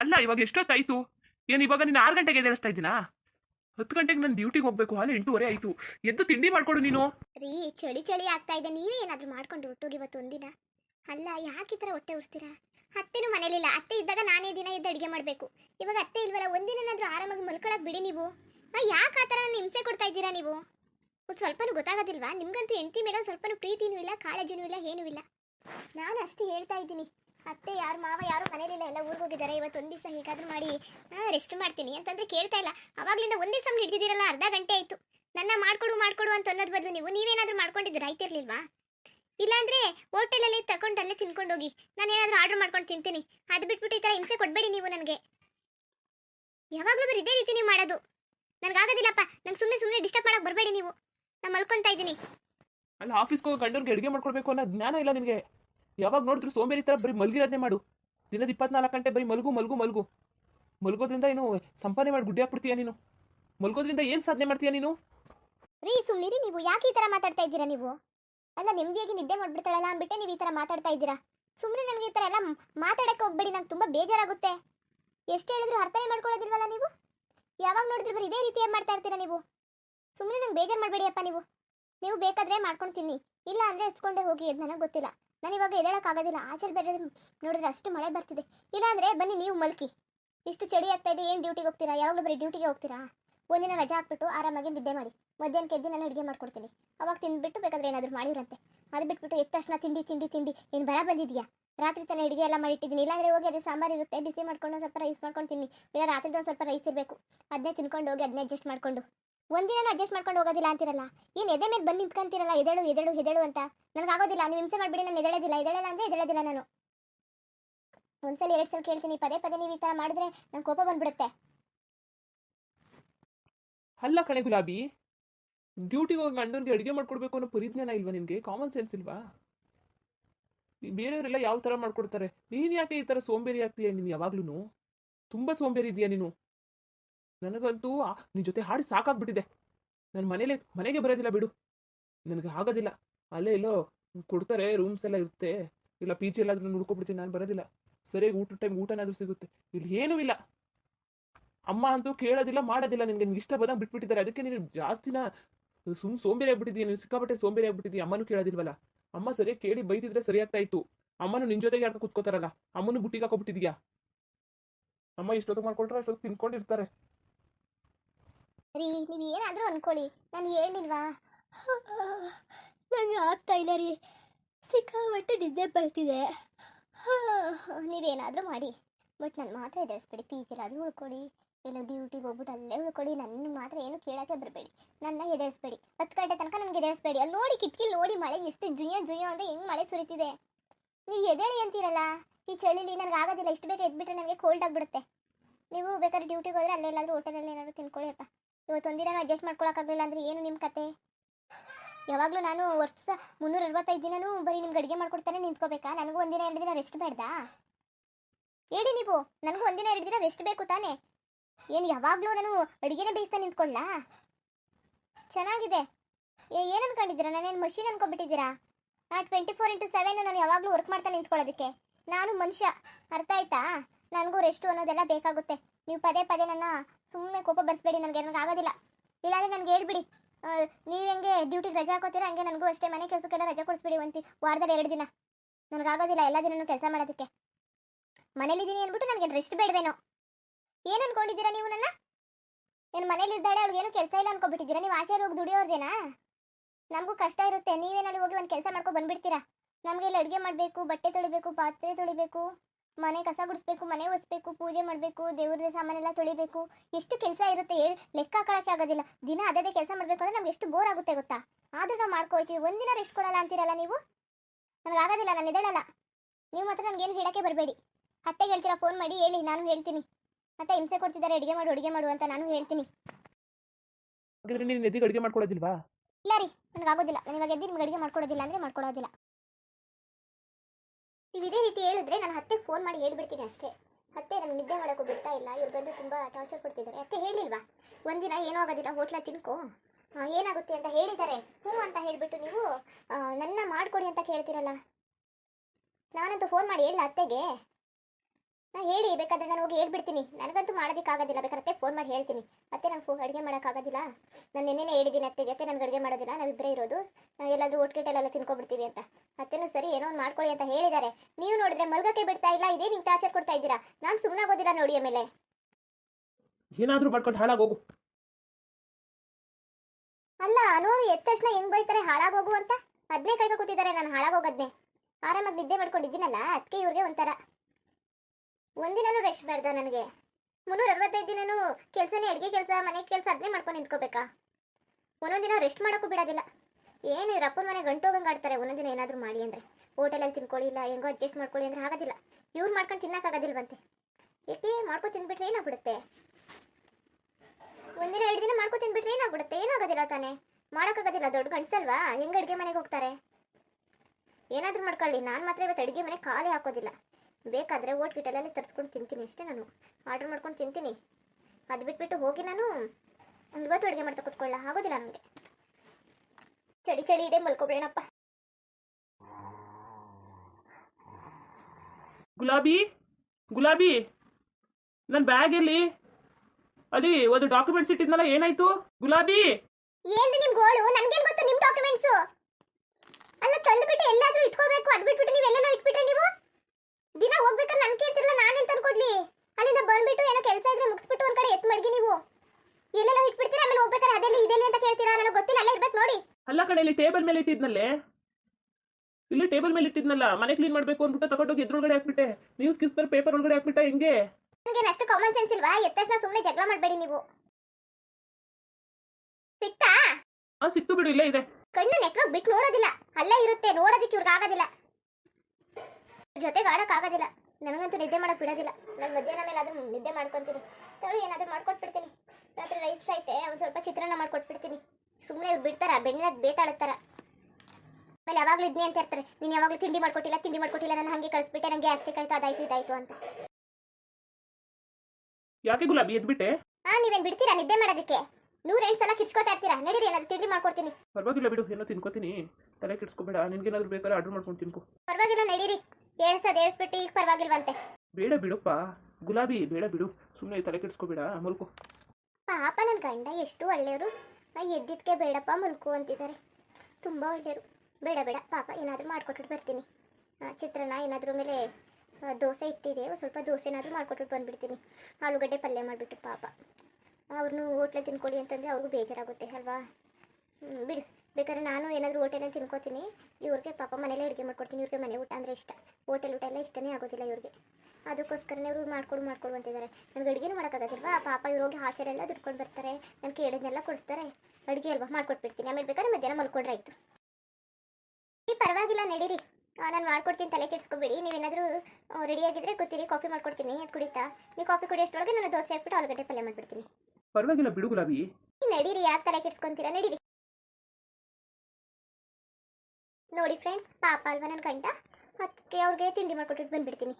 ಅಲ್ಲ, ಇವಾಗ ಎಷ್ಟೊತ್ತಾಯ್ತು? ಏನು, ಇವಾಗ ನೀನು ಆರು ಗಂಟೆಗೆ ಎದ್ದೇಳಿಸ್ತಾ ಇದ್ದೀನಾ? ಹತ್ತು ಗಂಟೆಗೆ ನಾನು ಡ್ಯೂಟಿಗೆ ಹೋಗ್ಬೇಕು ಹಾಲೆ ಎಂಟೂವರೆ ಆಯಿತು. ಎದ್ದು ತಿಂಡಿ ಮಾಡ್ಕೊಡು ನೀನು. ರೀ, ಚಳಿ ಚಳಿ ಆಗ್ತಾ ಇದೆ. ನೀವೇ ಏನಾದರೂ ಮಾಡ್ಕೊಂಡು ಹುಟ್ಟೋಗಿ ಇವತ್ತು ಒಂದಿನ. ಅಲ್ಲ, ಯಾಕೆ ಈ ಥರ ಹೊಟ್ಟೆ ಉರಿಸ್ತೀರಾ? ಅತ್ತೆನೂ ಮನೇಲಿಲ್ಲ. ಅತ್ತೆ ಇದ್ದಾಗ ನಾನೇ ದಿನ ಎದ್ದು ಅಡುಗೆ ಮಾಡಬೇಕು. ಇವಾಗ ಅತ್ತೆ ಇಲ್ವಲ್ಲ ಒಂದಿನಾದ್ರೂ ಆರಾಮಾಗಿ ಮಲ್ಕೊಳಕ್ ಬಿಡಿ ನೀವು. ಯಾಕೆ ಆ ಥರ ಹಿಂಸೆ ಕೊಡ್ತಾ ಇದ್ದೀರಾ ನೀವು? ಸ್ವಲ್ಪನೂ ಗೊತ್ತಾಗೋದಿಲ್ವಾ? ನಿಮ್ಗಂತೂ ಹೆಂಡತಿ ಮೇಲೆ ಸ್ವಲ್ಪನೂ ಪ್ರೀತಿನೂ ಇಲ್ಲ, ಕಾಳಜಿನೂ ಇಲ್ಲ, ಏನೂ ಇಲ್ಲ. ನಾನು ಅಷ್ಟೇ ಹೇಳ್ತಾ ಇದ್ದೀನಿ. ಅತ್ತೆ, ಯಾರು ಮಾವ, ಯಾರು ಮನೇಲಿಲ್ಲ, ಎಲ್ಲ ಊರಿಗೆ ಹೋಗಿದ್ದಾರೆ, ಇವತ್ತು ಒಂದು ದಿವಸ ಹೇಗಾದ್ರೂ ಮಾಡಿ ರೆಸ್ಟ್ ಮಾಡ್ತೀನಿ ಅಂತಂದ್ರೆ ಕೇಳ್ತಾ ಇಲ್ಲ. ಅವಾಗ್ಲಿಂದ ಒಂದೇ ಸಮ ಹಿಡಿದಿದ್ದೀರಲ್ಲ, ಅರ್ಧ ಗಂಟೆ ಆಯಿತು. ನನ್ನ ಮಾಡ್ಕೊಡು ಮಾಡ್ಕೊಡು ಅಂತ ಅನ್ನೋದು ಬದಲು ನೀವು, ನೀವೇನಾದ್ರೂ ಮಾಡ್ಕೊಂಡಿದ್ರೆ ಆಯ್ತಿರ್ಲಿಲ್ವಾ ಇಲ್ಲಾಂದ್ರೆ ಹೋಟೆಲಲ್ಲಿ ತಗೊಂಡು ಅಲ್ಲೇ ತಿನ್ಕೊಂಡು ಹೋಗಿ ನಾನು ಏನಾದರೂ ಆರ್ಡರ್ ಮಾಡ್ಕೊಂಡು ತಿಂತೀನಿ. ಅದು ಬಿಟ್ಬಿಟ್ಟು ಈ ಥರ ಹಿಂಸೆ ಕೊಡಬೇಡಿ ನೀವು ನನಗೆ. ಯಾವಾಗಲೂ ಬರೀ ಇದೇ ರೀತಿ ನೀವು ಮಾಡೋದು. ನನಗಾಗೋದಿಲ್ಲಪ್ಪ ನಂಗೆ ಸುಮ್ಮನೆ ಸುಮ್ಮನೆ ಡಿಸ್ಟರ್ಬ್ ಮಾಡಕ್ಕೆ ಬರಬೇಡಿ ನೀವು. ನಾನು ಮಲ್ಕೊತಾ ಇದ್ದೀನಿ. ಅಲ್ಲಿ ಆಫೀಸ್ಗೆ ಹೋಗಿ ಗಂಡನ್ಗೆ ಅಡುಗೆ ಮಾಡ್ಕೊಡ್ಬೇಕು ಅನ್ನೋ ಜ್ಞಾನ ಇಲ್ಲ ನಿನಗೆ. ಯಾವಾಗ ನೋಡಿದ್ರು ಸೋಂಬೇರಿ ಥರ ಬರೀ ಮಲಗಿರೋದನ್ನೇ ಮಾಡು. ದಿನದ ಇಪ್ಪತ್ನಾಲ್ಕು ಗಂಟೆ ಬರೀ ಮಲಗು ಮಲಗು ಮಲಗು. ಮಲಗೋದ್ರಿಂದ ಏನು ಸಂಪಾದನೆ ಮಾಡಿ ಗುಡ್ಡೆ ಹಾಕ್ಬಿಡ್ತೀಯ ನೀನು? ಮಲಗೋದ್ರಿಂದ ಏನು ಸಾಧನೆ ಮಾಡ್ತೀಯಾ ನೀನು? ರೀ ಸುಮ್ಮನಿರಿ ನೀವು ಯಾಕೆ ಈ ಥರ ಮಾತಾಡ್ತಾ ಇದ್ದೀರಾ ನೀವು? ಅಲ್ಲ ನೆಮ್ಮದಿಯಾಗಿ ನಿದ್ದೆ ಮಾಡ್ಬಿಡ್ತಾಳಲ್ಲ ಅಂದ್ಬಿಟ್ಟೆ ನೀವು ಈ ಥರ ಮಾತಾಡ್ತಾ ಇದ್ದೀರಾ. ಸುಮ್ಮನೆ ನನಗೆ ಈ ಥರ ಎಲ್ಲ ಮಾತಾಡಕ್ಕೆ ಹೋಗ್ಬೇಡಿ, ನಂಗೆ ತುಂಬ ಬೇಜಾರಾಗುತ್ತೆ. ಎಷ್ಟು ಹೇಳಿದ್ರು ಅರ್ಥನೇ ಮಾಡ್ಕೊಳ್ಳೋದಿಲ್ವಲ್ಲ ನೀವು? ಯಾವಾಗ ನೋಡಿದ್ರು ಬರೀ ಇದೇ ರೀತಿ ಮಾಡ್ತಾ ಇರ್ತೀರಾ ನೀವು? ಸುಮ್ಮನೆ ನಂಗೆ ಬೇಜಾರು ಮಾಡಬೇಡಿ ಅಪ್ಪ ನೀವು. ನೀವು ಬೇಕಾದ್ರೆ ಮಾಡ್ಕೊಂಡು ತಿನ್ನಿ. ಇಲ್ಲ ಅಂದರೆ ಎಸ್ಕೊಂಡೇ ಹೋಗಿ ಅದು ನನಗೆ ಗೊತ್ತಿಲ್ಲ. ನಾನು ಇವಾಗ ಎದ್ದೇಳಕ್ಕಾಗೋದಿಲ್ಲ ಆಚೆ ಬೇರೆ ನೋಡಿದ್ರೆ ಅಷ್ಟು ಮಳೆ ಬರ್ತಿದೆ. ಇಲ್ಲಾಂದರೆ ಬನ್ನಿ ನೀವು ಮಲ್ಕಿ. ಇಷ್ಟು ಚಳಿ ಆಗ್ತಾ ಇದೆ, ಏನು ಡ್ಯೂಟಿಗೆ ಹೋಗ್ತೀರಾ? ಯಾವಾಗಲೂ ಬರೀ ಡ್ಯೂಟಿಗೆ ಹೋಗ್ತೀರಾ? ಒಂದಿನ ರಜಾ ಹಾಕ್ಬಿಟ್ಟು ಆರಾಮಾಗಿ ನಿದ್ದೆ ಮಾಡಿ. ಮಧ್ಯಾಹ್ನಕ್ಕೆ ಎದ್ದು ನಾನು ಅಡುಗೆ ಮಾಡ್ಕೊಡ್ತೀನಿ. ಅವಾಗ ತಿಂದ್ಬಿಟ್ಟು ಬೇಕಾದ್ರೆ ಏನಾದರೂ ಮಾಡಿರಂತೆ ಅದು ಬಿಟ್ಬಿಟ್ಟು ಎದ್ದ ತಕ್ಷಣ ತಿಂಡಿ ತಿಂಡಿ ತಿಂಡಿ. ಏನು ಬರ ಬಂದಿದೆಯಾ? ರಾತ್ರಿ ತಾನೇ ಅಡುಗೆ ಎಲ್ಲ ಮಾಡಿಟ್ಟಿದ್ದೀನಿ. ಇಲ್ಲಾಂದರೆ ಹೋಗಿ ಅದೇ ಸಾಂಬಾರು ಇರುತ್ತೆ. ಬಿಸಿ ಮಾಡ್ಕೊಂಡು ಸ್ವಲ್ಪ ರೈಸ್ ಮಾಡ್ಕೊಂಡು ತಿನ್ನಿ. ಇಲ್ಲ, ರಾತ್ರಿದೊಂದು ಸ್ವಲ್ಪ ರೈಸ್ ಇರಬೇಕು. ಅದನ್ನೇ ತಿನ್ಕೊಂಡು ಹೋಗಿ ಅದನ್ನೇ ಅಡ್ಜಸ್ಟ್ ಮಾಡ್ಕೊಂಡು. ಒಂದಿನ ಅಡ್ಜಸ್ಟ್ ಮಾಡ್ಕೊಂಡು ಹೋಗೋದಿಲ್ಲ ಅಂತಿರಲ್ಲ? ಏನು ಎದೆ ಮೇಲೆ ಬಂದು ನಿಂತ್ಕೊಂತಿರಲ್ಲ ಎದೇಳು ಎದೇಳು ಎದೆಳು ಅಂತ? ನನಗಾಗೋದಿಲ್ಲ ನೀವು ಹಿಂಸೆ ಮಾಡಿಬಿಡಿ, ನಾನು ಎದೇಳೋದಿಲ್ಲ ಎದೇಳಲ್ಲ ಅಂದರೆ ಎದೇಳೋದಿಲ್ಲ ನಾನು. ಒಂದ್ಸಲ ಎರಡು ಸಲ ಕೇಳ್ತೀನಿ. ಪದೇ ಪದೇ ನೀವು ಈ ಥರ ಮಾಡಿದ್ರೆ ನಂಗೆ ಕೋಪ ಬಂದ್ಬಿಡುತ್ತೆ. ಅಲ್ಲ ಕಣೆ ಗುಲಾಬಿ. ಡ್ಯೂಟಿಗೆ ಹೋಗಿ ಗಂಡನಿಗೆ ಅಡುಗೆ ಮಾಡ್ಕೊಡ್ಬೇಕು ಅನ್ನೋ ಪರಿಜ್ಞಾನ ಇಲ್ವಾ ನಿಮಗೆ? ಕಾಮನ್ ಸೆನ್ಸ್ ಇಲ್ವಾ? ಬೇರೆಯವರೆಲ್ಲ ಯಾವ ಥರ ಮಾಡ್ಕೊಡ್ತಾರೆ? ನೀನು ಯಾಕೆ ಈ ಥರ ಸೋಂಬೇರಿ ಆಗ್ತೀಯ ನೀನು ಯಾವಾಗ್ಲೂ ತುಂಬ ಸೋಂಬೇರಿ ಇದೆಯಾ ನೀನು. ನನಗಂತೂ ನಿನ್ ಜೊತೆ ಹಾಡಿ ಸಾಕಾಗ್ಬಿಟ್ಟಿದೆ. ನನ್ನ ಮನೇಲೆ, ಮನೆಗೆ ಬರೋದಿಲ್ಲ ಬಿಡು. ನನಗೆ ಆಗೋದಿಲ್ಲ ಅಲ್ಲೇ ಇಲ್ಲೋ ಕೊಡ್ತಾರೆ, ರೂಮ್ಸ್ ಎಲ್ಲ ಇರುತ್ತೆ. ಇಲ್ಲ ಪಿ ಜಿ ಎಲ್ಲಾದ್ರೂ ನೋಡ್ಕೊಬಿಡ್ತೀನಿ, ನಾನು ಬರೋದಿಲ್ಲ. ಸರಿಯಾಗಿ ಊಟ ಟೈಮ್ ಊಟನಾದರೂ ಸಿಗುತ್ತೆ. ಇಲ್ಲಿ ಏನೂ ಇಲ್ಲ. ಅಮ್ಮ ಅಂತೂ ಕೇಳೋದಿಲ್ಲ, ಮಾಡೋದಿಲ್ಲ. ನಿನಗೆ ನಿನ್ಗೆ ಇಷ್ಟ ಬಂದಾಗ ಬಿಟ್ಬಿಟ್ಟಿದ್ದಾರೆ. ಅದಕ್ಕೆ ನೀನು ಜಾಸ್ತಿನ ಸುಮ್ ಸೋಂಬೇರಿ ಆಗ್ಬಿಟ್ಟಿದ್ದೀನಿ ನೀನು ಸಿಕ್ಕಾಪಟ್ಟೆ ಸೋಂಬೇರಿ ಆಗ್ಬಿಟ್ಟಿದ್ದೀನಿ ಅಮ್ಮನೂ ಕೇಳೋದಿಲ್ವಲ್ಲ. ಅಮ್ಮ ಸರಿಯಾಗಿ ಕೇಳಿ ಬೈದಿದ್ರೆ ಸರಿಯಾಗ್ತಾ ಇತ್ತು. ಅಮ್ಮನು ನಿನ್ ಜೊತೆಗೆ ಯಾಕೆ ಕುತ್ಕೋತಾರಲ್ಲ. ಅಮ್ಮನು ಬುಟ್ಟಿಗೆ ಹಾಕೋಬಿಟ್ಟಿದ್ಯಾ? ಅಮ್ಮ ಎಷ್ಟೊತ್ತು ಮಾಡ್ಕೊಟ್ರೆ ಅಷ್ಟೊತ್ತು ತಿನ್ಕೊಂಡಿರ್ತಾರೆ. ರೀ ನೀವು ಏನಾದರೂ ಅನ್ಕೊಳ್ಳಿ. ನಾನು ಹೇಳಿಲ್ವಾ? ನಂಗೆ ಆಗ್ತಾ ಇಲ್ಲ ರೀ. ಸಿಕ್ಕಾಪಟ್ಟೆ ನಿದ್ದೆ ಬರ್ತಿದೆ. ನೀವೇನಾದರೂ ಮಾಡಿ. ಬಟ್ ನನ್ನ ಮಾತ್ರ ಎದುರಿಸ್ಬೇಡಿ ಪಿ ಜಿಲಾದರೂ ಉಳ್ಕೊಳ್ಳಿ. ಇಲ್ಲ ಡ್ಯೂಟಿಗೆ ಹೋಗ್ಬಿಟ್ಟು ಅಲ್ಲೇ ಉಳ್ಕೊಳ್ಳಿ. ನನ್ನ ಮಾತ್ರ ಏನು ಕೇಳೋಕ್ಕೆ ಬರಬೇಡಿ. ನನ್ನ ಎದುರಿಸ್ಬೇಡಿ. ಹತ್ತು ಗಂಟೆ ತನಕ ನನಗೆ ಎದುರಿಸ್ಬೇಡಿ. ಅಲ್ಲಿ ನೋಡಿ ಕಿಟಕಿ ನೋಡಿ ಮಳೆ. ಎಷ್ಟು ಜುಯ್ಯ ಜುಯ್ಯ ಅಂತ ಹೆಂಗೆ ಮಳೆ ಸುರಿತಿದೆ. ನೀವು ಎದೇಳಿ ಅಂತೀರಲ್ಲ? ಈ ಚಳಿಲಿ ನನಗೆ ಆಗೋದಿಲ್ಲ. ಇಷ್ಟು ಬೇಗ ಎದ್ಬಿಟ್ರೆ ನನಗೆ ಕೋಲ್ಡ್ ಆಗಿಬಿಡುತ್ತೆ. ನೀವು ಬೇಕಾದ್ರೆ ಡ್ಯೂಟಿಗೆ ಹೋದರೆ ಅಲ್ಲೇ ಎಲ್ಲಾದರೂ ಹೋಟೆಲಲ್ಲಿ ಏನಾದರೂ ತಿನ್ಕೊಳ್ಳಿ ಇವತ್ತು ಒಂದಿನ ಅಡ್ಜಸ್ಟ್ ಮಾಡ್ಕೊಳಕ್ಕಾಗಲಿಲ್ಲ ಅಂದ್ರೆ ಏನು ನಿಮ್ಮ ಕತೆ? ಯಾವಾಗಲೂ ನಾನು ವರ್ಷ ಮುನ್ನೂರ ಅರವತ್ತೈದು ದಿನನೂ ಬರೀ ನಿಮ್ಗೆ ಅಡುಗೆ ಮಾಡ್ಕೊಡ್ತಾನೆ ನಿಂತ್ಕೋಬೇಕಾ? ನನಗೂ ಒಂದಿನ ಎರಡು ದಿನ ರೆಸ್ಟ್ ಬೇಡ್ದಾ? ಹೇಳಿ ನೀವು? ನನಗೂ ಒಂದಿನ ಎರಡು ದಿನ ರೆಸ್ಟ್ ಬೇಕು ತಾನೇ? ಏನು ಯಾವಾಗಲೂ ನಾನು ಅಡುಗೆನೇ ಬೇಯಿಸ್ತಾ ನಿಂತ್ಕೊಳ್ಳಾ? ಚೆನ್ನಾಗಿದೆ. ಏ, ಏನು ಅನ್ಕೊಂಡಿದ್ದೀರಾ? ನಾನೇನು ಮಷೀನ್ ಅನ್ಕೊಬಿಟ್ಟಿದ್ದೀರಾ ನಾ ಟ್ವೆಂಟಿ ಫೋರ್ ಇಂಟು ಸೆವೆನ್ ನಾನು ಯಾವಾಗಲೂ ವರ್ಕ್ ಮಾಡ್ತಾ ನಿಂತ್ಕೊಳ್ಳೋದಕ್ಕೆ. ನಾನು ಮನುಷ್ಯ. ಅರ್ಥ ಆಯ್ತಾ? ನನಗೂ ರೆಸ್ಟು ಅನ್ನೋದೆಲ್ಲ ಬೇಕಾಗುತ್ತೆ. ನೀವು ಪದೇ ಪದೇ ನನ್ನ ಸುಮ್ಮನೆ ಕೋಪ ಬರ್ಸ್ಬೇಡಿ, ನನಗೆ ನನಗೆ ಆಗೋದಿಲ್ಲ. ಇಲ್ಲಾಂದ್ರೆ ನನಗೆ ಹೇಳ್ಬಿಡಿ. ನೀವು ಹೆಂಗೆ ಡ್ಯೂಟಿಗೆ ರಜೆ ಹಾಕೋತೀರಾ? ಹಂಗೆ ನನಗೂ ಅಷ್ಟೇ, ಮನೆ ಕೆಲಸಕ್ಕೆಲ್ಲ ರಜೆ ಕೊಡಿಸ್ಬಿಡಿ ಒಂದು ವಾರದಲ್ಲಿ ಎರಡು ದಿನ. ನನಗಾಗೋದಿಲ್ಲ ಎಲ್ಲ ದಿನನೂ ಕೆಲಸ ಮಾಡೋದಕ್ಕೆ. ಮನೇಲಿದ್ದೀನಿ ಅಂದ್ಬಿಟ್ಟು ನನಗೆ ರೆಸ್ಟ್ ಬೇಡವೇನೋ. ಏನು ಅನ್ಕೊಂಡಿದ್ದೀರಾ ನೀವು ನನ್ನ? ಏನು ಮನೇಲಿದ್ದಾಳೆ ಅವ್ಳಿಗೇನು ಕೆಲಸ ಇಲ್ಲ ಅನ್ಕೊಬಿಟ್ಟಿದ್ದೀರಾ? ನೀವು ಆಚೆ ಹೋಗಿ ದುಡಿಯೋರ್ದೇನಾ? ನಮಗೂ ಕಷ್ಟ ಇರುತ್ತೆ ನೀವೇನಲ್ಲಿ ಹೋಗಿ ಒಂದು ಕೆಲಸ ಮಾಡ್ಕೊಂಡು ಬಂದ್ಬಿಡ್ತೀರಾ? ನಮಗೆ ಇಲ್ಲಿ ಅಡುಗೆ ಮಾಡಬೇಕು, ಬಟ್ಟೆ ತೊಳಿಬೇಕು, ಪಾತ್ರೆ ತೊಳಿಬೇಕು. ಮನೆ ಕಸ ಗುಡಿಸ್ಬೇಕು ಮನೆ ಒಸ್ಬೇಕು ಪೂಜೆ ಮಾಡಬೇಕು ದೇವ್ರದ ಸಾಮಾನೆಲ್ಲ ತೊಳಿಬೇಕು. ಎಷ್ಟು ಕೆಲಸ ಇರುತ್ತೆ ಲೆಕ್ಕ ಹಾಕೊಳಕ್ಕೆ ಆಗೋದಿಲ್ಲ. ದಿನ ಅದೇ ಕೆಲಸ ಮಾಡಬೇಕು ಅಂದ್ರೆ ನಮ್ಗೆ ಎಷ್ಟು ಬೋರ್ ಆಗುತ್ತೆ ಗೊತ್ತಾ? ಆದರೂ ನಾವು ಮಾಡ್ಕೋತೀವಿ ಒಂದಿನ ರೆಸ್ಟ್ ಕೊಡಲ್ಲ ಅಂತೀರಲ್ಲ ನೀವು? ನನಗೆ ಆಗೋದಿಲ್ಲ ನಾನು ಎದಳಲ್ಲ ನೀವು ಮಾತ್ರ ನನಗೇನು ಹೇಳಕ್ಕೆ ಬರಬೇಡಿ. ಅತ್ತೆಗೆ ಹೇಳ್ತೀರಾ ಫೋನ್ ಮಾಡಿ ಹೇಳಿ ನಾನು ಹೇಳ್ತೀನಿ. ಮತ್ತೆ ಹಿಂಸೆ ಕೊಡ್ತಿದ್ದಾರೆ ಅಡುಗೆ ಮಾಡು ಅಡುಗೆ ಮಾಡು ಅಂತ ನಾನು ಹೇಳ್ತೀನಿ. ಹಾಗಾದ್ರೆ ನೀನು ಎದ್ದಿಗೆ ಅಡುಗೆ ಮಾಡ್ಕೊಡೋದಿಲ್ವಾ ಇಲ್ಲ ರೀ ನನಗೆ ಆಗೋದಿಲ್ಲ. ನಾನು ಇವಾಗ ಎದ್ದು ನಿಮ್ಗೆ ಅಡುಗೆ ಮಾಡ್ಕೊಡೋದಿಲ್ಲ ಅಂದರೆ ಮಾಡ್ಕೊಡೋದಿಲ್ಲ ನೀವು ಇದೇ ರೀತಿ ಹೇಳಿದ್ರೆ ನಾನು ಅತ್ತೆಗೆ ಫೋನ್ ಮಾಡಿ ಹೇಳ್ಬಿಡ್ತೀನಿ ಅಷ್ಟೇ. ಅತ್ತೆ ನನಗೆ ನಿದ್ದೆ ಮಾಡೋಕ್ಕೂ ಬಿಡ್ತಾ ಇಲ್ಲ, ಇವ್ರು ಬಂದು ತುಂಬ ಟಾರ್ಚರ್ ಕೊಡ್ತಿದ್ದಾರೆ. ಅತ್ತೆ ಹೇಳಿಲ್ವಾ? ಒಂದಿನ ಏನೂ ಆಗೋದಿಲ್ಲ ಹೋಟ್ಲಲ್ಲಿ ತಿನ್ಕೋ. ಏನಾಗುತ್ತೆ ಅಂತ ಹೇಳಿದ್ದಾರೆ. ಹ್ಞೂ ಅಂತ ಹೇಳಿಬಿಟ್ಟು ನೀವು ನನ್ನ ಮಾಡಿಕೊಡಿ ಅಂತ ಕೇಳ್ತೀರಲ್ಲ. ನಾನಂತೂ ಫೋನ್ ಮಾಡಿ ಹೇಳ ಅತ್ತೆಗೆ. ನಾ ಹೇಳಿ ಬೇಕಾದ್ರೆ ನಾನು ಹೋಗಿ ಹೇಳ್ಬಿಡ್ತೀನಿ. ನನಗಂತೂ ಮಾಡೋದಕ್ಕಾಗೋದಿಲ್ಲ ಬೇಕಾದ್ರೆ ಫೋನ್ ಮಾಡಿ ಹೇಳ್ತೀನಿ. ಮತ್ತೆ ನಂಗೆ ಫೋ ಅಡುಗೆ ಮಾಡೋಕ್ಕಾಗೋದಿಲ್ಲ ನಾನು ನಿನ್ನೆನೇ ಹೇಳಿದ್ದೀನಿ ಅತ್ತೆಗೆ ಅತ್ತೆ ನನಗೆ ಅಡುಗೆ ಮಾಡೋದಿಲ್ಲ ನಾವಿಬ್ಬರೇ ಇರೋದು. ನಾವು ಎಲ್ಲಾದರೂ ಒಟ್ಟಿಗೆಲ್ಲ ತಿನ್ಕೊಬಿಡ್ತೀವಿ ಅಂತ. ಅತ್ತೆನೂ ಸರಿ ಏನೋ ಒಂದು ಮಾಡ್ಕೊಳ್ಳಿ ಅಂತ ಹೇಳಿದ್ದಾರೆ. ನೀವು ನೋಡಿದ್ರೆ ಮಲ್ಗಕ್ಕೆ ಬಿಡ್ತಾ ಇಲ್ಲ ಇದೇ ನೀವು ಟಾರ್ಚರ್ ಕೊಡ್ತಾ ಇದ್ದೀರಾ? ನಾನು ಸುಮ್ಮನಾಗೋದಿಲ್ಲ ನೋಡಿ ಆಮೇಲೆ. ಏನಾದರೂ ಮಾಡ್ಕೊಂಡು ಹಾಳಾಗೋಗು ಅಲ್ಲ ನೋಡಿ ಎತ್ತ ತಕ್ಷಣ ಹೆಂಗ್ ಬೈತಾರೆ ಹಾಳಾಗೋಗು ಅಂತ? ಅದನ್ನೇ ಕೈಗೆ ಕೂತಿದ್ದಾರೆ ನಾನು ಹಾಳಾಗೋಗದ್ನೆ ಆರಾಮಾಗಿ ನಿದ್ದೆ ಮಾಡ್ಕೊಂಡಿದ್ದೀನಲ್ಲ ಅದಕ್ಕೆ ಇವ್ರಿಗೆ ಒಂಥರ. ಒಂದಿನೂ ರೆಸ್ಟ್ ಬೇಡ ನನಗೆ? ಮುನ್ನೂರ ಅರವತ್ತೈದು ದಿನನೂ ಕೆಲಸನೇ ಅಡುಗೆ ಕೆಲಸ, ಮನೆ ಕೆಲಸ ಅದನ್ನೇ ಮಾಡ್ಕೊಂಡು ನಿಂತ್ಕೋಬೇಕಾ? ಒಂದೊಂದಿನ ರೆಸ್ಟ್ ಮಾಡೋಕ್ಕೂ ಬಿಡೋದಿಲ್ಲ. ಏನು ಇವ್ರ ಅಪ್ಪನ ಮನೆ ಗಂಟು ಹೋಗಂಗೆ ಆಡ್ತಾರೆ ಒಂದೊಂದಿನ ಏನಾದರೂ ಮಾಡಿ ಅಂದರೆ. ಹೋಟೆಲಲ್ಲಿ ತಿನ್ಕೊಳ್ಳಿ ಇಲ್ಲ, ಹೆಂಗೋ ಅಡ್ಜಸ್ಟ್ ಮಾಡ್ಕೊಳ್ಳಿ ಅಂದರೆ ಆಗೋದಿಲ್ಲ. ಇವ್ರು ಮಾಡ್ಕೊಂಡು ತಿನ್ನೋಕ್ಕಾಗೋದಿಲ್ವಂತೆ ಏಕೆ ಮಾಡ್ಕೊ ತಿನ್ಬಿಟ್ರೆ ಏನಾಗ್ಬಿಡುತ್ತೆ? ಒಂದಿನ ಎರಡು ದಿನ ಮಾಡ್ಕೊ ತಿನ್ಬಿಟ್ರೆ ಏನಾಗ್ಬಿಡುತ್ತೆ? ಏನಾಗೋದಿಲ್ಲ ತಾನೇ. ಮಾಡೋಕ್ಕಾಗೋದಿಲ್ಲ, ದೊಡ್ಡ ಗಂಡಸಲ್ವಾ? ಹೆಂಗೆ ಅಡುಗೆ ಮನೆಗೆ ಹೋಗ್ತಾರೆ? ಏನಾದರೂ ಮಾಡ್ಕೊಳ್ಳಿ, ನಾನು ಮಾತ್ರ ಇವತ್ತು ಅಡುಗೆ ಮನೆ ಖಾಲಿ ಹಾಕೋದಿಲ್ಲ. ಬೇಕಾದರೆ ಓಟ್ ಗಿಟಲೆಲ್ಲ ತರಿಸ್ಕೊಂಡು ತಿಂತೀನಿ ಅಷ್ಟೇ ನಾನು. ಆರ್ಡರ್ ಮಾಡ್ಕೊಂಡು ತಿಂತೀನಿ. ಅದು ಬಿಟ್ಬಿಟ್ಟು ಹೋಗಿ ನಾನು ಇವತ್ತು ಅಡುಗೆ ಮಾಡ್ತಾ ಕೂತ್ಕೊಳ್ಳ ಆಗೋದಿಲ್ಲ ನನಗೆ. ಚಳಿ ಚಳಿ ಇದೆ ಮಲ್ಕೊಬೇಡಪ್ಪ. ಗುಲಾಬಿ ಗುಲಾಬಿ ನನ್ನ ಬ್ಯಾಗ್ ಎಲ್ಲಿ? ಅಲ್ಲಿ ಒಂದು ಡಾಕ್ಯುಮೆಂಟ್ಸ್ ಇಟ್ಟಿದ್ನಲ್ಲ ಏನಾಯ್ತು? ಗುಲಾಬಿ! ಏನ್ರಿ ನಿಮ್ ಗೋಳು? ನನ್ಗೇನ್ ಗೊತ್ತು ನಿಮ್ ಡಾಕ್ಯುಮೆಂಟ್ಸ್ ಅಲ್ಲ ತಂದ್ಬಿಟ್ಟು ಎಲ್ಲಾದ್ರೂ ಇಟ್ಕೋಬೇಕು ಅದ್ ಬಿಟ್ಬಿಟ್ಟು ನೀವು ಎಲ್ಲೆಲ್ಲೋ ಇಟ್ಬಿಟ್ರೆ ನೀವು? ದಿನ ಹೋಗ್ಬೇಕಾದ್ರೆ ನನ್ ಕೇಳ್ತಿರಲ್ಲ ಎಲ್ಲಿ ತಂದ್ಕೊಡ್ಲಿ? ಅಲ್ಲಿಂದ ಬಂದ್ಬಿಟ್ಟು ಏನೋ ಕೆಲಸ ಇದ್ರೆ ಮುಗಿಸ್ಬಿಟ್ಟು ಒಂದ್ ಕಡೆ ಎತ್ ಮಡ್ಗಿ ನೀವು. ಎಲ್ಲೆಲ್ಲ ಇಟ್ಬಿಡ್ತೀರಾ ಆಮೇಲೆ ಹೋಗ್ಬೇಕಾದ್ರೆ ಅದೆಲ್ಲ ಇದೇ ಅಂತ ಕೇಳ್ತೀರಾ ನನಗೆ ಗೊತ್ತಿಲ್ಲ ಅಲ್ಲೇ ಇರ್ಬೇಕು ನೋಡಿ. ಅಲ್ಲ ಕಡೆ ಇಲ್ಲಿ ಟೇಬಲ್ ಮೇಲೆ ಇಟ್ಟಿದ್ನಲ್ಲೇ? ಇಲ್ಲಿ ಟೇಬಲ್ ಮೇಲೆ ಇಟ್ಟಿದ್ನಲ್ಲ ಮನೆ ಕ್ಲೀನ್ ಮಾಡ್ಬೇಕು ಅಂದ್ಬಿಟ್ಟು ತಗೊಂಡೋಗಿ ಇದ್ರೊಳಗಡೆ ಹಾಕ್ಬಿಟ್ಟೆ. ನ್ಯೂಸ್ ಕಿಸ್ಪರ್ ಪೇಪರ್ ಒಳಗಡೆ ಹಾಕ್ಬಿಟ್ಟ ಹೆಂಗೆ? ನನಗೆ ಅಷ್ಟು ಕಾಮನ್ ಸೆನ್ಸ್ ಇಲ್ವಾ? ತಕ್ಷಣ ಸುಮ್ಮನೆ ಜಗಳ ಮಾಡಬೇಡಿ ನೀವು. ಸಿಕ್ತಾ? ಆ ಸಿಕ್ತು ಬಿಡು ಇಲ್ಲೇ ಇದೆ. ಕಣ್ಣು ನೆಕ್ಕ ಬಿಟ್ಟು ನೋಡೋದಿಲ್ಲ. ಅಲ್ಲೇ ಇರುತ್ತೆ ನೋಡೋದಕ್ಕೆ ಇವ್ರಿಗೆ ಆಗೋದಿಲ್ಲ. ಜೊತೆಗೆ ಆಡೋಕ್ಕಾಗೋದಿಲ್ಲ ನನಗಂತೂ ನಿದ್ದೆ ಮಾಡೋಕೆ ಬಿಡೋದಿಲ್ಲ. ನಾನು ಮಧ್ಯಾಹ್ನ ಮೇಲೆ ಆದ್ರೂ ನಿದ್ದೆ ಮಾಡ್ಕೊತೀನಿ. ತಗೊಳ್ಳಿ ಏನಾದರೂ ಮಾಡ್ಕೊಟ್ಬಿಡ್ತೀನಿ. ರಾತ್ರಿ ರೈಸ್ ಐತೆ ಒಂದು ಸ್ವಲ್ಪ ಚಿತ್ರಾನ್ನ ಮಾಡ್ಕೊಟ್ಬಿಡ್ತೀನಿ. ಸುಮ್ಮನೆ ಬಿಡ್ತಾರ ಬೆಣ್ಣಿನ ಬೇತಾಡುತ್ತಾರ. ಆಮೇಲೆ ಯಾವಾಗಲೂ ಇದನ್ನೇ ಅಂತ ಇರ್ತಾರೆ ನೀನು ಯಾವಾಗಲೂ ತಿಂಡಿ ಮಾಡ್ಕೊಟ್ಟಿಲ್ಲ ತಿಂಡಿ ಮಾಡ್ಕೊಟ್ಟಿಲ್ಲ ನಾನು ಹಾಗೆ ಕಳಿಸ್ಬಿಟ್ಟೆ ನನಗೆ ಗ್ಯಾಸ್ಟ್ರಿಕ್ ಆಯ್ತು ಅದಾಯ್ತು ಇದಾಯ್ತು ಅಂತ. ಯಾಕೆ ಗುಲಾಬಿ ಎದ್ಬಿಟ್ಟೆ? ಹಾ ನೀವೇನು ಬಿಡ್ತೀರಾ ನಿದ್ದೆ ಮಾಡೋದಕ್ಕೆ? ನೂರೆಂಟು ಸಲ ಕಿಚ್ಕೋತಾ ಇರ್ತೀರಾ? ನಡೀರಿ ಏನಾದ್ರು ತಿಂಡಿ ಮಾಡ್ಕೊಡ್ತೀನಿ. ಪರವಾಗಿಲ್ಲ ಬಿಡು ಏನೋ ತಿನ್ಕೋತೀನಿ. ತಲೆ ಕೆಡ್ಸ್ಕೊಬೇಡ ನಿನ್ಗೇನಾದ್ರು ಬೇಕಾದ್ರೆ ಆರ್ಡರ್ ಮಾಡ್ಕೊಂಡು ತಿನ್ಕೋ. ಪರವಾಗಿಲ್ಲ ನಡೀರಿ. ಏಳ್ಸೋದು ಏಳ್ಸ್ಬಿಟ್ಟು ಈಗ ಪರವಾಗಿಲ್ವಂತೆ. ಬೇಡ ಬಿಡಪ್ಪ. ಗುಲಾಬಿ ಬೇಡ ಬಿಡು. ಸುಮ್ಮನೆ ತಲೆ ಕೆಡಿಸ್ಕೋಬೇಡ. ಮಲ್ಕೋ. ಪಾಪ ನನ್ನ ಗಂಡ ಎಷ್ಟು ಒಳ್ಳೆಯವರು. ಎದ್ದಿದ್ದಕ್ಕೆ ಬೇಡಪ್ಪ ಮಲ್ಕು ಅಂತಿದ್ದಾರೆ. ತುಂಬ ಒಳ್ಳೆಯವರು. ಬೇಡ ಬೇಡ. ಪಾಪ ಏನಾದರೂ ಮಾಡ್ಕೊಟ್ಬಿಟ್ಟು ಬರ್ತೀನಿ. ಚಿತ್ರಾನ್ನ ಏನಾದರೂ ಮೇಲೆ ದೋಸೆ ಇಟ್ಟಿದೆ. ಸ್ವಲ್ಪ ದೋಸೆ ಏನಾದರೂ ಮಾಡ್ಕೊಟ್ಬಿಟ್ಟು ಬಂದುಬಿಡ್ತೀನಿ. ಆಲೂಗಡ್ಡೆ ಪಲ್ಯ ಮಾಡಿಬಿಟ್ಟು ಪಾಪ. ಅವ್ರನ್ನೂ ಹೋಟ್ಲಲ್ಲಿ ತಿನ್ಕೊಳ್ಳಿ ಅಂತಂದರೆ ಅವ್ರಿಗೂ ಬೇಜಾರಾಗುತ್ತೆ ಅಲ್ವಾ? ಬಿಡು. ಬೇಕಾದ್ರೆ ನಾನು ಏನಾದರೂ ಹೋಟೆಲಲ್ಲಿ ತಿನ್ಕೋತೀನಿ. ಇವ್ರಿಗೆ ಪಾಪ ಮನೇಲೇ ಅಡುಗೆ ಮಾಡ್ಕೊಡ್ತೀನಿ. ಇವ್ರಿಗೆ ಮನೆ ಊಟ ಅಂದರೆ ಇಷ್ಟ. ಹೋಟೆಲ್ ಊಟ ಎಲ್ಲ ಇಷ್ಟನೇ ಆಗೋದಿಲ್ಲ ಇವ್ರಿಗೆ. ಅದಕ್ಕೋಸ್ಕರನೇ ಇವರು ಮಾಡ್ಕೊಡು ಮಾಡ್ಕೊಡು ಅಂತಿದ್ದಾರೆ. ನನಗೆ ಅಡುಗೆನೂ ಮಾಡೋಕ್ಕಾಗೋದಿಲ್ವಾ ಪಾಪ ಇವ್ರು ಹೋಗಿ ಹಾಸ್ಟೆಲೆಲ್ಲ ದುಡ್ಕೊಂಡು ಬರ್ತಾರೆ. ನಾನು ಕೇಳಿದ್ನೆಲ್ಲ ಕೊಡಿಸ್ತಾರೆ. ಅಡುಗೆ ಅಲ್ವಾ? ಮಾಡ್ಕೊಟ್ಬಿಡ್ತೀನಿ. ಆಮೇಲೆ ಬೇಕಾದ್ರೆ ಮಧ್ಯಾಹ್ನ ಮಲ್ಕೊಂಡ್ರೆ ಆಯಿತು ಈ ಪರವಾಗಿಲ್ಲ ನಡೀರಿ. ನಾನು ಮಾಡ್ಕೊಡ್ತೀನಿ ತಲೆ ಕೆಡ್ಸ್ಕೊಬೇಡಿ. ನೀವೇನಾದರೂ ಆಗಿದ್ರೆ ಗೊತ್ತೀರಿ ಕಾಫಿ ಮಾಡ್ಕೊಡ್ತೀನಿ ಅದು ಕುಡಿತಾ. ನೀವು ಕಾಫಿ ಕುಡಿಯೋಷ್ಟೊಳಗೆ ನಾನು ದೋಸೆ ಹಾಕ್ಬಿಟ್ಟು ಆಲೂಗಡ್ಡೆ ಪಲ್ಯ ಮಾಡಿಬಿಡ್ತೀನಿ. ಪರವಾಗಿಲ್ಲ ಬಿಡು ಗುಲಾಬಿ. ಈ ನಡೀರಿ ಯಾಕೆ ತಲೆ ಕೆಡ್ಸ್ಕೊಂತೀರಾ? ನಡೀರಿ. ನೋಡಿ ಫ್ರೆಂಡ್ಸ್ ಪಾಪ ಅಲ್ವಾ ನನ್ನ ಗಂಡ? ಅದಕ್ಕೆ ಅವ್ರಿಗೆ ತಿಂಡಿ ಮಾಡ್ಕೊಟ್ಬಿಟ್ಟು ಬಂದ್ಬಿಡ್ತೀನಿ.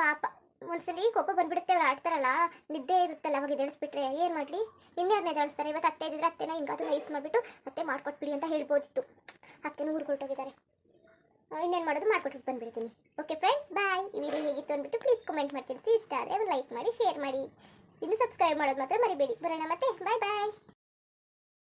ಪಾಪ, ಒಂದ್ಸಲಿ ಕೋಪ ಬಂದ್ಬಿಡುತ್ತೆ, ಅವ್ರು ಆಡ್ತಾರಲ್ಲ, ನಿದ್ದೆ ಇರುತ್ತಲ್ಲ, ಅವಾಗ ಎದ್ದೇಳಿಸ್ಬಿಟ್ರೆ ಏನು ಮಾಡಲಿ? ಇನ್ಯಾರನ್ನ ಎದ್ದೇಳಿಸ್ತಾರೆ, ಇವತ್ತು ಅತ್ತೆ ಇದ್ದಿದ್ರೆ ಅತ್ತೆನ ಹಿಂಗಾದ್ರೂ ನೈಸ್ ಮಾಡಿಬಿಟ್ಟು ಅತ್ತೆ ಮಾಡ್ಕೊಟ್ಬಿಡಿ ಅಂತ ಹೇಳ್ಬೋದಿತ್ತು. ಅತ್ತೆನೂ ಹುರ್ಕೊಟ್ಟೋಗಿದ್ದಾರೆ ಇನ್ನೇನು ಮಾಡೋದು ಮಾಡ್ಕೊಟ್ಬಿಟ್ಟು ಬಂದ್ಬಿಡ್ತೀನಿ. ಓಕೆ ಫ್ರೆಂಡ್ಸ್ ಬಾಯ್ ಈ ವಿಡಿಯೋ ಹೇಗಿತ್ತು ಅಂದ್ಬಿಟ್ಟು ಪ್ಲೀಸ್ ಕಮೆಂಟ್ ಮಾಡ್ತೀನಿ ಇಷ್ಟ ಆದರೆ ಒಂದು ಲೈಕ್ ಮಾಡಿ ಶೇರ್ ಮಾಡಿ. ಇನ್ನು ಸಬ್ಸ್ಕ್ರೈಬ್ ಮಾಡೋದು ಮಾತ್ರ ಮರಿಬೇಡಿ. ಬರೋಣ ಮತ್ತೆ. ಬಾಯ್ ಬಾಯ್